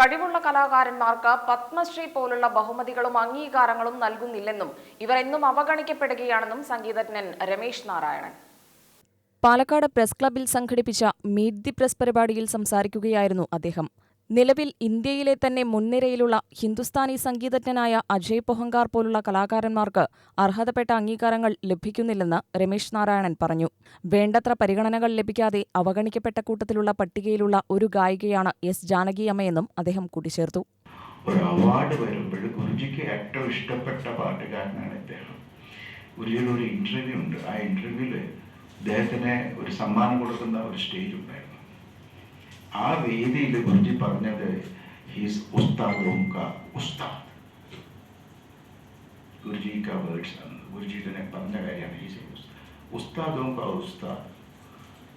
കഴിവുള്ള കലാകാരന്മാർക്ക് പത്മശ്രീ പോലുള്ള ബഹുമതികളും അംഗീകാരങ്ങളും നൽകുന്നില്ലെന്നും ഇവർ എന്നും അവഗണിക്കപ്പെടുകയാണെന്നും സംഗീതജ്ഞൻ രമേശ് നാരായണൻ. പാലക്കാട് പ്രസ് ക്ലബിൽ സംഘടിപ്പിച്ച മീറ്റ് ദി പ്രസ് പരിപാടിയിൽ സംസാരിക്കുകയായിരുന്നു അദ്ദേഹം. നിലവിൽ ഇന്ത്യയിലെ തന്നെ മുൻനിരയിലുള്ള ഹിന്ദുസ്ഥാനി സംഗീതജ്ഞനായ അജയ് പൊഹങ്കാർ പോലുള്ള കലാകാരന്മാർക്ക് അർഹതപ്പെട്ട അംഗീകാരങ്ങൾ ലഭിക്കുന്നില്ലെന്ന് രമേശ് നാരായണൻ പറഞ്ഞു. വേണ്ടത്ര പരിഗണനകൾ ലഭിക്കാതെ അവഗണിക്കപ്പെട്ട കൂട്ടത്തിലുള്ള പട്ടികയിലുള്ള ഒരു ഗായികയാണ് എസ് ജാനകിയമ്മയെന്നും അദ്ദേഹം കൂട്ടിച്ചേർത്തു. ഒരു അവാർഡ് വരുമ്പോൾ ഗുരുജിക്ക് ഏറ്റവും ഇഷ്ടപ്പെട്ട പാട്ടുകാരനാണ് ഇദ്ദേഹം. ഗുരുജിയുടെ ഒരു ഇന്റർവ്യൂ ഉണ്ട്. ആ ഇന്റർവ്യൂവിൽ ഇദ്ദേഹത്തിന് ഒരു സമ്മാനം കൊടുക്കുന്ന ഒരു സ്റ്റേജ് ഉണ്ടായിരുന്നു. ആ വേദിയിൽ ഗുരുജി പറഞ്ഞത് ഹീസ് ഉസ്താദും കാ ഉസ്താദ്. ഗുരുജി കാ വേർഡ്സ് ഗുരുജി തന്നെ പറഞ്ഞ കാര്യമാണ് ഹീസ് ഉസ്താദും കാ ഉസ്താദ്.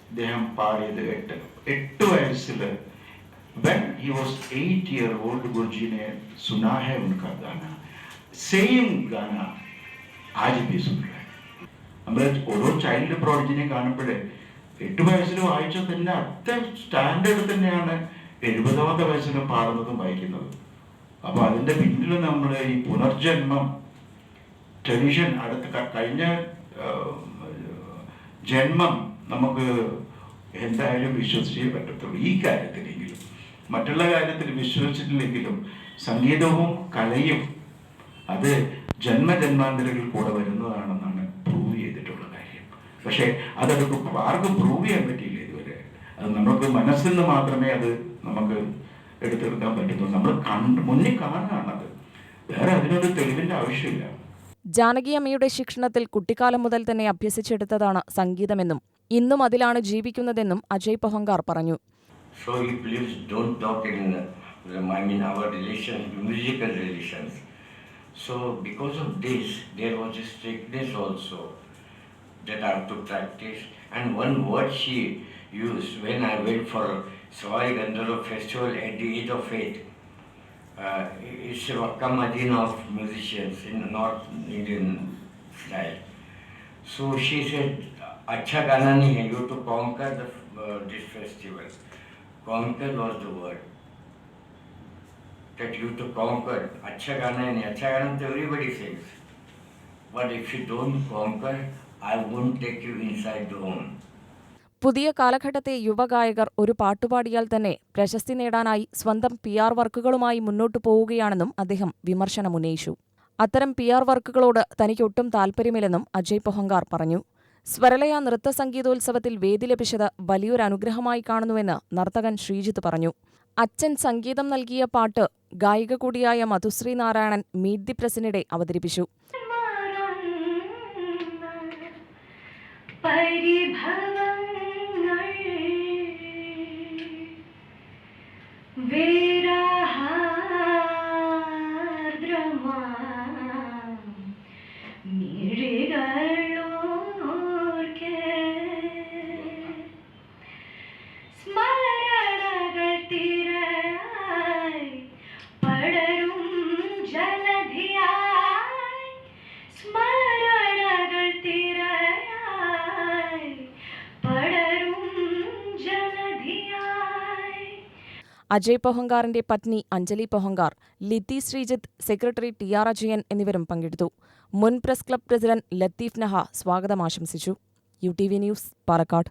അദ്ദേഹം പാടിയത് എട്ട്. എട്ട് വയസ്സിൽ when he was eight year old ഗുരുജിനെ സുനാഹെ ഉൻകാ ഗാന സെയിം ഗാന ആജ് ബി സുൻ റഹേ നമ്മൾ ഓരോ ചൈൽഡ് പ്രോഡജിനെ കാണുമ്പോഴേ എട്ട് വയസ്സിൽ വായിച്ച തന്നെ അത്ര സ്റ്റാൻഡേർഡ് തന്നെയാണ് എഴുപതാമത്തെ വയസ്സിന് പാടുന്നതും വായിക്കുന്നതും. അപ്പൊ അതിന്റെ പിന്നിൽ നമ്മൾ ഈ പുനർജന്മം ട്രഡീഷൻ അടുത്ത കഴിഞ്ഞ ജന്മം നമുക്ക് എന്തായാലും വിശ്വസിച്ചേ പറ്റത്തുള്ളൂ. ഈ കാര്യത്തിലെങ്കിലും മറ്റുള്ള കാര്യത്തിൽ വിശ്വസിച്ചിട്ടില്ലെങ്കിലും സംഗീതവും കലയും അത് ജന്മജന്മാന്തരങ്ങളിൽ കൂടെ കാര്യം പക്ഷേ അതവർക്ക് ആർക്കും പ്രൂവ് ചെയ്യാൻ പറ്റിയില്ല ഇതുവരെ? അത് നമുക്ക് മനസ്സിൽ നിന്ന് മാത്രമേ അത് നമുക്ക് എടുത്തെടുക്കാൻ പറ്റുന്നുള്ളൂ നമ്മൾ കണ്ട് മുന്നിൽ കാണുകയാണത്. വേറെ അതിനൊരു തെളിവിന്റെ ആവശ്യമില്ല. ജാനകിയമ്മയുടെ ശിക്ഷണത്തിൽ കുട്ടിക്കാലം മുതൽ തന്നെ അഭ്യസിച്ചെടുത്തതാണ് സംഗീതമെന്നും ഇന്നും അതിലാണ് ജീവിക്കുന്നതെന്നും അജയ് പഹങ്കാർ പറഞ്ഞു. So he please don't talk in, uh, I mean, our relations, musical relations. So because of this, there was a strictness also. that I have to practice. And one word she used when I went for Sawai Gandharva festival at the age of eight. Uh, it's a Wakamadina of musicians in North Indian style. So she said, Acha Gana nahi hai, you to conquer the, uh, this festival. Conquer was the word. That you to conquer. Acha Gana nahi, Acha Gana everybody sings. But if you don't conquer, I won't take you inside the home. പുതിയ കാലഘട്ടത്തെ യുവഗായകർ ഒരു പാട്ടുപാടിയാൽ തന്നെ പ്രശസ്തി നേടാനായി സ്വന്തം P R വർക്കുകളുമായി മുന്നോട്ടു പോവുകയാണെന്നും അദ്ദേഹം വിമർശനമുന്നയിച്ചു. അത്തരം പി ആർ വർക്കുകളോട് തനിക്കൊട്ടും താൽപ്പര്യമില്ലെന്നും അജയ് പൊഹങ്കാർ പറഞ്ഞു. സ്വരലയ നൃത്ത സംഗീതോത്സവത്തിൽ വേദി ലഭിച്ചത് വലിയൊരു അനുഗ്രഹമായി കാണുന്നുവെന്ന് നർത്തകൻ ശ്രീജിത്ത് പറഞ്ഞു. അച്ഛൻ സംഗീതം നൽകിയ പാട്ട് ഗായിക കൂടിയായ മധുശ്രീ നാരായണൻ മീറ്റ് ദി പ്രസിനിടെ അവതരിപ്പിച്ചു. പരിഭവങ്ങൾ അജയ് പൊഹങ്കാറിന്റെ പത്നി Anjali Pohankar ലിത്തി Sreejith secretary T R Ajayan എന്നിവരും പങ്കെടുത്തു. മുൻ പ്രസ് ക്ലബ് പ്രസിഡന്റ് ലത്തീഫ് നഹ സ്വാഗതം ആശംസിച്ചു. U T V news Palakkad.